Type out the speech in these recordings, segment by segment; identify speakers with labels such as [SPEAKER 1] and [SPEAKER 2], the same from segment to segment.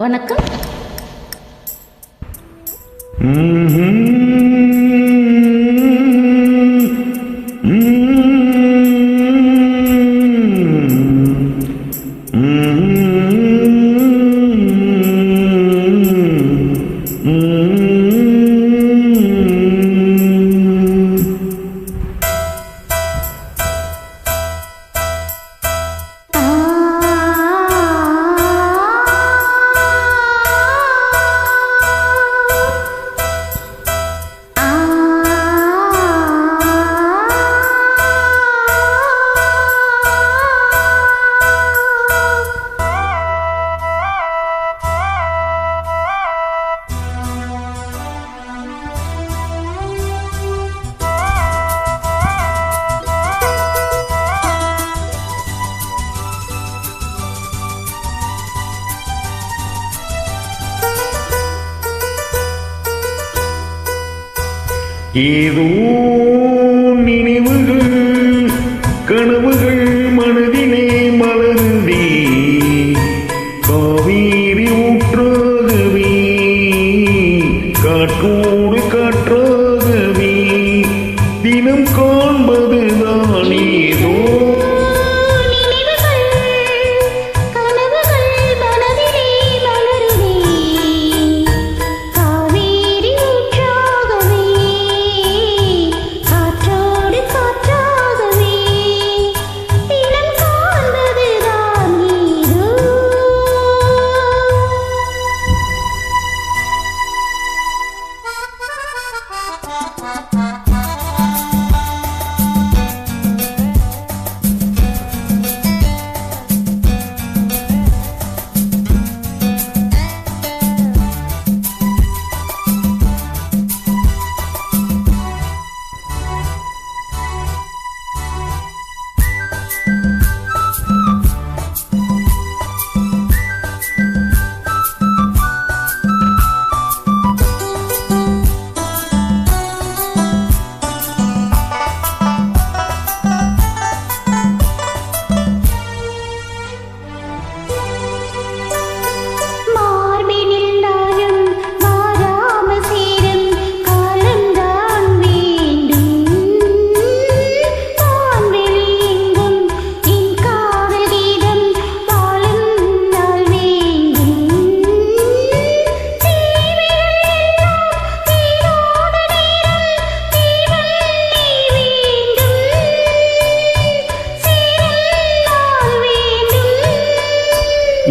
[SPEAKER 1] வணக்கம்.
[SPEAKER 2] Mm-hmm. mm-hmm. mm-hmm. mm-hmm. ஏதோ
[SPEAKER 1] நினைவுகள் கனவுகள்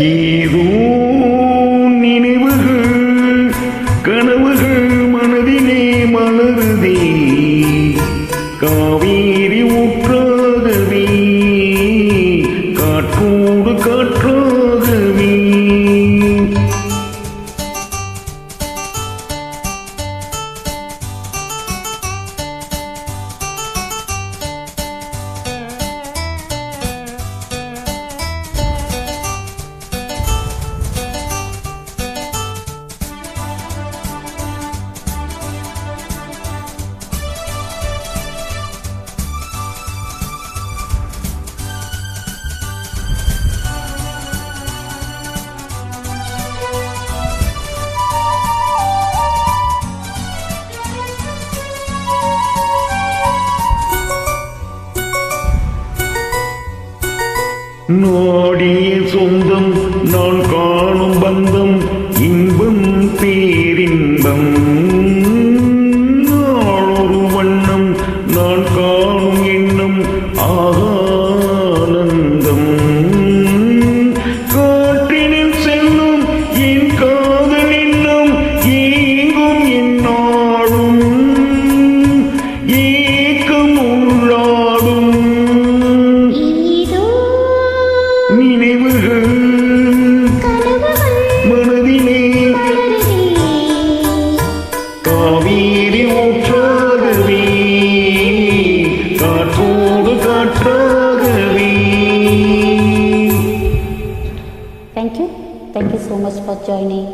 [SPEAKER 1] ஏதோ
[SPEAKER 2] நினைவுகள் கனவுகள் மனதிலே மலருதே. காவேரி ஊற்றாகவே காற்றோடு காற்றாகவே நாடிய சொந்தம் நான் காணும் பந்தம் இன்பம் பேரின்பம். காவேரி ஊற்றாகவே காற்றோடு காற்றாகவே
[SPEAKER 1] Thank you. Thank you so much for joining.